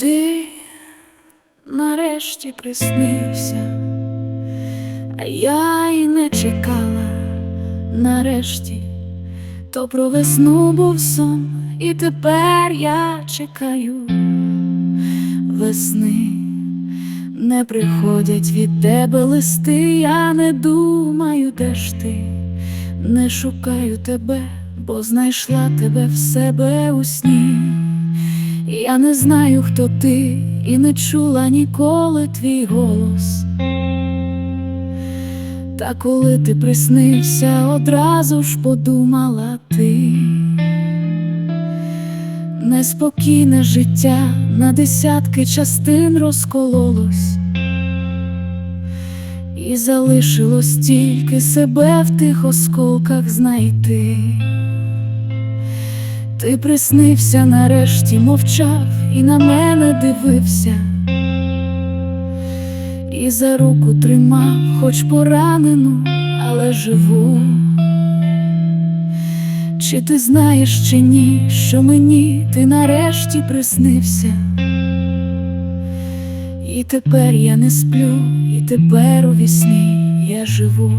Ти нарешті приснився, а я й не чекала нарешті, то про весну був сон, і тепер я чекаю весни. Не приходять від тебе листи, я не думаю, де ж ти, не шукаю тебе, бо знайшла тебе в себе у сні. Я не знаю, хто ти, і не чула ніколи твій голос. Та коли ти приснився, одразу ж подумала ти. Неспокійне життя на десятки частин розкололось, і залишилось тільки себе в тих осколках знайти. Ти приснився нарешті, мовчав і на мене дивився, і за руку тримав, хоч поранену, але живу. Чи ти знаєш, чи ні, що мені ти нарешті приснився? І тепер я не сплю, і тепер у вісні я живу.